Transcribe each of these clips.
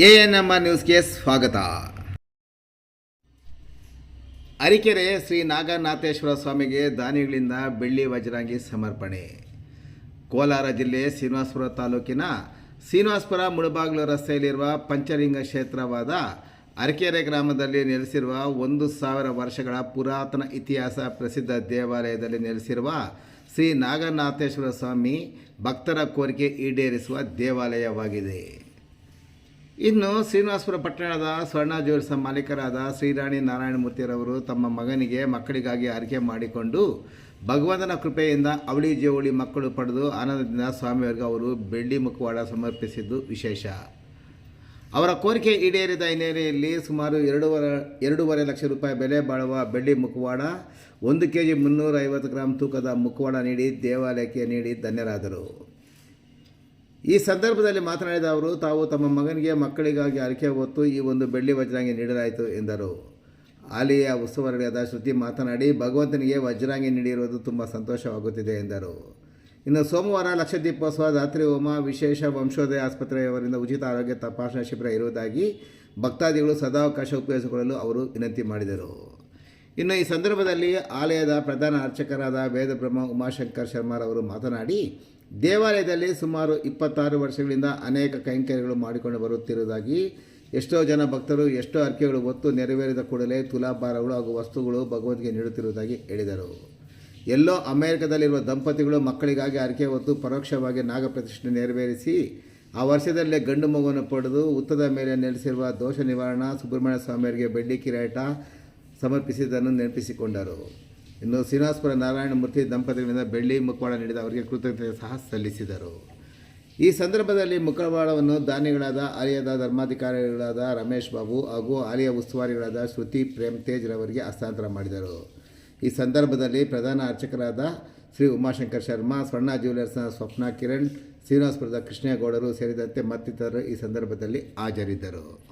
A N M R ನ್ಯೂಸ್ಗೆ ಸ್ವಾಗತ. ಅರಿಕೆರೆ ಶ್ರೀ ನಾಗನಾಥೇಶ್ವರ ಸ್ವಾಮಿಗೆ ದಾನಿಗಳಿಂದ ಬೆಳ್ಳಿ ವಜ್ರಾಂಗಿ ಸಮರ್ಪಣೆ. ಕೋಲಾರ ಜಿಲ್ಲೆ ಶ್ರೀನಿವಾಸಪುರ ತಾಲೂಕಿನ ಶ್ರೀನಿವಾಸಪುರ ಮುಳುಬಾಗ್ಲು ರಸ್ತೆಯಲ್ಲಿರುವ ಪಂಚಲಿಂಗ ಕ್ಷೇತ್ರವಾದ ಅರಕೆರೆ ಗ್ರಾಮದಲ್ಲಿ ನೆಲೆಸಿರುವ ಒಂದು ಸಾವಿರ ವರ್ಷಗಳ ಪುರಾತನ ಇತಿಹಾಸ ಪ್ರಸಿದ್ಧ ದೇವಾಲಯದಲ್ಲಿ ನೆಲೆಸಿರುವ ಶ್ರೀ ನಾಗನಾಥೇಶ್ವರ ಸ್ವಾಮಿ ಭಕ್ತರ ಕೋರಿಕೆ ಈಡೇರಿಸುವ ದೇವಾಲಯವಾಗಿದೆ. ಇನ್ನು ಶ್ರೀನಿವಾಸಪುರ ಪಟ್ಟಣದ ಸ್ವರ್ಣ ಜ್ಯುವೆಲ್ಸ್ ಮಾಲೀಕರಾದ ಶ್ರೀರಾಣಿ ನಾರಾಯಣಮೂರ್ತಿರವರು ತಮ್ಮ ಮಗನಿಗೆ ಮಕ್ಕಳಿಗಾಗಿ ಆರಿಕೆ ಮಾಡಿಕೊಂಡು ಭಗವಂತನ ಕೃಪೆಯಿಂದ ಅವಳಿ ಜೇವಳಿ ಮಕ್ಕಳು ಪಡೆದು ಆನಂದದಿಂದ ಸ್ವಾಮಿಯವರಿಗೆ ಅವರು ಬೆಳ್ಳಿ ಮುಖವಾಡ ಸಮರ್ಪಿಸಿದ್ದು ವಿಶೇಷ. ಅವರ ಕೋರಿಕೆ ಈಡೇರಿದ ಹಿನ್ನೆಲೆಯಲ್ಲಿ ಸುಮಾರು ಎರಡೂವರೆ ಎರಡೂವರೆ ಲಕ್ಷ ರೂಪಾಯಿ ಬೆಲೆ ಬಾಳುವ ಬೆಳ್ಳಿ ಮುಖವಾಡ, ಒಂದು ಕೆ ಜಿ ಮುನ್ನೂರ ಐವತ್ತು ಗ್ರಾಂ ತೂಕದ ಮುಖವಾಡ ನೀಡಿ ದೇವಾಲಯಕ್ಕೆ ನೀಡಿ ಧನ್ಯರಾದರು. ಈ ಸಂದರ್ಭದಲ್ಲಿ ಮಾತನಾಡಿದ ಅವರು, ತಾವು ತಮ್ಮ ಮಗನಿಗೆ ಮಕ್ಕಳಿಗಾಗಿ ಅರಿಕೆ ಹೊತ್ತು ಈ ಒಂದು ಬೆಳ್ಳಿ ವಜ್ರಾಂಗಿ ನೀಡಲಾಯಿತು ಎಂದರು. ಆಲಿಯ ಉಸ್ತುವಾರಿಯಾದ ಶ್ರುತಿ ಮಾತನಾಡಿ, ಭಗವಂತನಿಗೆ ವಜ್ರಾಂಗಿ ನೀಡಿರುವುದು ತುಂಬ ಸಂತೋಷವಾಗುತ್ತಿದೆ ಎಂದರು. ಇನ್ನು ಸೋಮವಾರ ಲಕ್ಷದೀಪೋತ್ಸವ ರಾತ್ರಿ ಹೋಮ, ವಿಶೇಷ ವಂಶೋದಯ ಆಸ್ಪತ್ರೆಯವರಿಂದ ಉಚಿತ ಆರೋಗ್ಯ ತಪಾಸಣಾ ಶಿಬಿರ ಇರುವುದಾಗಿ ಭಕ್ತಾದಿಗಳು ಸದಾವಕಾಶ ಉಪಯೋಗಿಸಿಕೊಳ್ಳಲು ಅವರು ವಿನಂತಿ ಮಾಡಿದರು. ಇನ್ನು ಈ ಸಂದರ್ಭದಲ್ಲಿ ಆಲಯದ ಪ್ರಧಾನ ಅರ್ಚಕರಾದ ವೇದಬ್ರಹ್ಮ ಉಮಾಶಂಕರ್ ಶರ್ಮಾರವರು ಮಾತನಾಡಿ ದೇವಾಲಯದಲ್ಲಿ ಸುಮಾರು ಇಪ್ಪತ್ತಾರು ವರ್ಷಗಳಿಂದ ಅನೇಕ ಕೈಂಕರ್ಯಗಳು ಮಾಡಿಕೊಂಡು ಬರುತ್ತಿರುವುದಾಗಿ ಎಷ್ಟೋ ಜನ ಭಕ್ತರು, ಎಷ್ಟೋ ಅರ್ಕೆಗಳು ಒತ್ತು ನೆರವೇರಿದ ಕೂಡಲೇ ತುಲಾಭಾರಗಳು ಹಾಗೂ ವಸ್ತುಗಳು ಭಗವದ್ಗೆ ನೀಡುತ್ತಿರುವುದಾಗಿ ಹೇಳಿದರು. ಎಲ್ಲೋ ಅಮೆರಿಕದಲ್ಲಿರುವ ದಂಪತಿಗಳು ಮಕ್ಕಳಿಗಾಗಿ ಅರ್ಕೆ ಹೊತ್ತು ಪರೋಕ್ಷವಾಗಿ ನಾಗಪ್ರತಿಷ್ಠೆ ನೆರವೇರಿಸಿ, ಆ ವರ್ಷದಲ್ಲೇ ಗಂಡು ಮಗುವನ್ನು ಪಡೆದು ಉತ್ತದ ಮೇಲೆ ನೆಲೆಸಿರುವ ದೋಷ ನಿವಾರಣಾ ಸುಬ್ರಹ್ಮಣ್ಯ ಸ್ವಾಮಿಯವರಿಗೆ ಬೆಳ್ಳಿ ಕಿರೀಟ ಸಮರ್ಪಿಸಿದ್ದನ್ನು ನೆನಪಿಸಿಕೊಂಡರು. ಇನ್ನು ಶ್ರೀನಿವಾಸಪುರ ನಾರಾಯಣಮೂರ್ತಿ ದಂಪತಿಗಳಿಂದ ಬೆಳ್ಳಿ ಮುಖವಾಡ ನೀಡಿದ ಅವರಿಗೆ ಕೃತಜ್ಞತೆ ಸಹ ಸಲ್ಲಿಸಿದರು. ಈ ಸಂದರ್ಭದಲ್ಲಿ ಮುಖವಾಡವನ್ನು ದಾನಿಗಳಾದ ಆಲಯದ ಧರ್ಮಾಧಿಕಾರಿಗಳಾದ ರಮೇಶ್ ಬಾಬು ಹಾಗೂ ಆಲಯ ಉಸ್ತುವಾರಿಗಳಾದ ಶ್ರುತಿ ಪ್ರೇಮ್ ತೇಜ್ ರವರಿಗೆ ಹಸ್ತಾಂತರ ಮಾಡಿದರು. ಈ ಸಂದರ್ಭದಲ್ಲಿ ಪ್ರಧಾನ ಅರ್ಚಕರಾದ ಶ್ರೀ ಉಮಾಶಂಕರ್ ಶರ್ಮಾ, ಸ್ವರ್ಣ ಜ್ಯುವೆಲರ್ಸ್ನ ಸ್ವಪ್ನ ಕಿರಣ್, ಶ್ರೀನಿವಾಸಪುರದ ಕೃಷ್ಣೇಗೌಡರು ಸೇರಿದಂತೆ ಮತ್ತಿತರರು ಈ ಸಂದರ್ಭದಲ್ಲಿ ಹಾಜರಿದ್ದರು.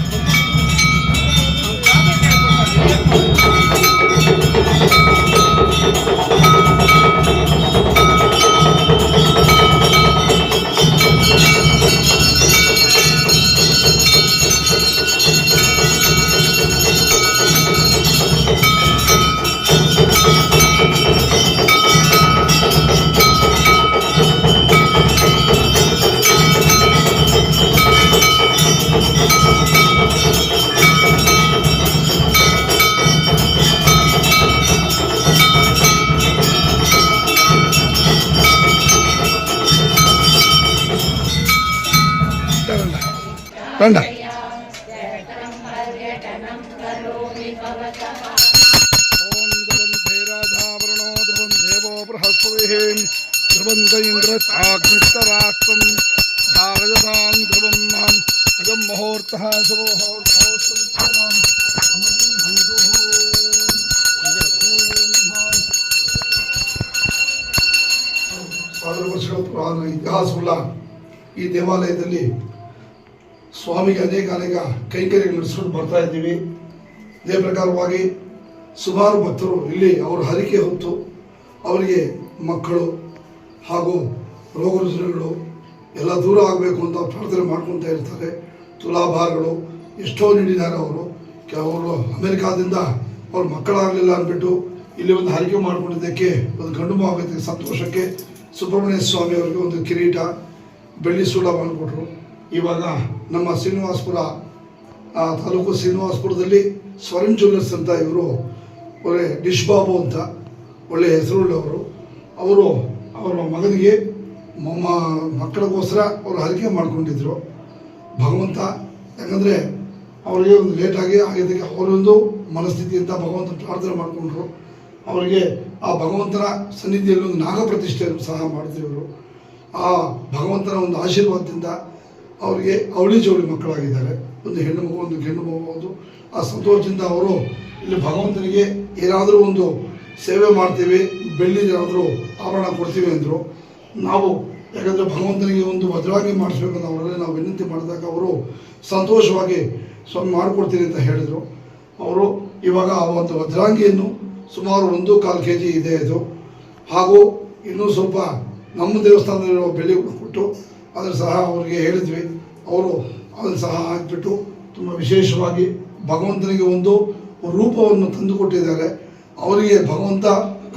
రండ ध्रुवन्द्रैन्द्रचाग्निष्टराष्ट्रम् धारयतां ಸ್ವಾಮಿಗೆ ಅನೇಕ ಅನೇಕ ಕೈಂಕರ್ಯ ನಡೆಸ್ಕೊಂಡು ಬರ್ತಾ ಇದ್ದೀವಿ. ಇದೇ ಪ್ರಕಾರವಾಗಿ ಸುಮಾರು ಭಕ್ತರು ಇಲ್ಲಿ ಅವರ ಹರಿಕೆ ಹೊತ್ತು ಅವರಿಗೆ ಮಕ್ಕಳು ಹಾಗೂ ರೋಗ ರುಜಿನಗಳು ಎಲ್ಲ ದೂರ ಆಗಬೇಕು ಅಂತ ಪ್ರಾರ್ಥನೆ ಮಾಡ್ಕೊತಾ ಇರ್ತಾರೆ. ತುಲಾಭಾರಗಳು ಎಷ್ಟೋ ನೀಡಿದ್ದಾರೆ ಅವರು. ಕೆಲವರು ಅಮೆರಿಕಾದಿಂದ ಅವ್ರ ಮಕ್ಕಳಾಗಲಿಲ್ಲ ಅಂದ್ಬಿಟ್ಟು ಇಲ್ಲಿ ಒಂದು ಹರಿಕೆ ಮಾಡಿಕೊಂಡಿದ್ದಕ್ಕೆ ಒಂದು ಗಂಡು ಮಗುವಿಗೆ ಸಂತೋಷಕ್ಕೆ ಸುಬ್ರಹ್ಮಣ್ಯ ಸ್ವಾಮಿ ಅವರಿಗೆ ಒಂದು ಕಿರೀಟ, ಬೆಳ್ಳಿ ಸೂಡ ಮಾಡಿಕೊಟ್ರು. ಇವಾಗ ನಮ್ಮ ಶ್ರೀನಿವಾಸಪುರ ತಾಲೂಕು ಶ್ರೀನಿವಾಸಪುರದಲ್ಲಿ ಸ್ವರಂ ಜ್ಯುವೆಲ್ಲರ್ಸ್ ಅಂತ ಇವರು ಒಳ್ಳೆ ಡಿಶ್ ಬಾಬು ಅಂತ ಒಳ್ಳೆ ಹೆಸರುಳ್ಳವರು ಅವರು. ಅವರ ಮಗನಿಗೆ ಮೊಮ್ಮ, ಮಕ್ಕಳಿಗೋಸ್ಕರ ಅವರು ಹರಿಕೆ ಮಾಡಿಕೊಂಡಿದ್ದರು ಭಗವಂತ, ಯಾಕಂದರೆ ಅವರಿಗೆ ಒಂದು ಲೇಟಾಗಿ ಆಗಿದ್ದಕ್ಕೆ ಅವರೊಂದು ಮನಸ್ಥಿತಿ ಅಂತ ಭಗವಂತ ಪ್ರಾರ್ಥನೆ ಮಾಡಿಕೊಂಡ್ರು. ಅವರಿಗೆ ಆ ಭಗವಂತನ ಸನ್ನಿಧಿಯಲ್ಲಿ ಒಂದು ನಾಗಪ್ರತಿಷ್ಠೆಯನ್ನು ಸಹ ಮಾಡಿದ್ರು ಇವರು. ಆ ಭಗವಂತನ ಒಂದು ಆಶೀರ್ವಾದದಿಂದ ಅವರಿಗೆ ಅವಳಿ ಜೋಡಿ ಮಕ್ಕಳಾಗಿದ್ದಾರೆ. ಒಂದು ಹೆಣ್ಣು ಮಗು, ಒಂದು ಗಂಡು ಮಗು ಒಂದು ಆ ಸಂತೋಷದಿಂದ ಅವರು ಇಲ್ಲಿ ಭಗವಂತನಿಗೆ ಏನಾದರೂ ಒಂದು ಸೇವೆ ಮಾಡ್ತೀವಿ ಬೆಳ್ಳಿ ಏನಾದರೂ ಆಭರಣ ಕೊಡ್ತೀವಿ ಅಂದರು, ನಾವು ಯಾಕಂದರೆ ಭಗವಂತನಿಗೆ ಒಂದು ಭದ್ರವಾಗಿ ಮಾಡಿಸ್ಬೇಕಂತ ಅವರಲ್ಲಿ ನಾವು ವಿನಂತಿ ಮಾಡಿದಾಗ ಅವರು ಸಂತೋಷವಾಗಿ, ಸ್ವಾಮಿ ಮಾಡಿಕೊಡ್ತೀನಿ ಅಂತ ಹೇಳಿದರು. ಅವರು ಇವಾಗ ಆ ಒಂದು ವಜ್ರಾಂಗಿಯನ್ನು ಸುಮಾರು ಒಂದು ಕಾಲು ಕೆ ಜಿ ಇದೆ ಇದು. ಹಾಗೂ ಇನ್ನೂ ಸ್ವಲ್ಪ ನಮ್ಮ ದೇವಸ್ಥಾನದಲ್ಲಿರುವ ಬೆಳ್ಳಿ ಕೊಟ್ಟು ಅದನ್ನು ಸಹ ಅವರಿಗೆ ಹೇಳಿದ್ವಿ ಅವರು ಅದನ್ನು ಸಹ ಹಾಕಿಬಿಟ್ಟು ತುಂಬ ವಿಶೇಷವಾಗಿ ಭಗವಂತನಿಗೆ ಒಂದು ರೂಪವನ್ನು ತಂದು ಕೊಟ್ಟಿದ್ದಾರೆ ಅವರಿಗೆ ಭಗವಂತ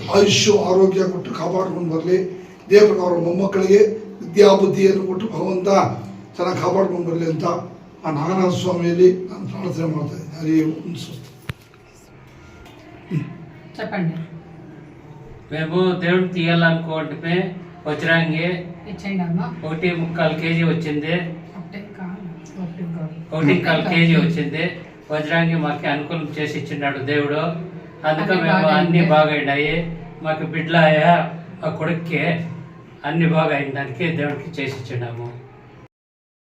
ಆಯುಷ್ಯ ಆರೋಗ್ಯ ಕೊಟ್ಟು ಕಾಪಾಡ್ಕೊಂಡು ಬರಲಿ ಇದೇ ಪ್ರಕಾರ ಅವ್ರ ಮೊಮ್ಮಕ್ಕಳಿಗೆ ವಿದ್ಯಾಬುದ್ಧಿಯನ್ನು ಕೊಟ್ಟು ಭಗವಂತ ಚೆನ್ನಾಗಿ ಕಾಪಾಡ್ಕೊಂಡು ಬರಲಿ ಅಂತ ಆ ನಾಗನಾಥ ಸ್ವಾಮಿಯಲ್ಲಿ ನಾನು ಪ್ರಾರ್ಥನೆ ಮಾಡ್ತಾ ಇದ್ದೀನಿ ಹರಿ ಓಂ ಸ್ವಸ್ತಿ. చెప్పండి మేము దేవుడు తీయాలనుకోవటమే ఇచ్చేయండి అమ్మ. ఒకటి ముక్కాలు కేజీ వచ్చింది. ఒకటే కాలు కేజీ వచ్చింది. వజ్రాంగి మాకు అనుకూలం చేసి ఇచ్చిన్నాడు దేవుడు. అందుకే మేము అన్ని అయింది. బాగా అయినాయి మాకు బిడ్డలాయ ఆ కొడుక్కి అన్ని బాగా అయిన దానికి దేవుడికి చేసి ఇచ్చినాము.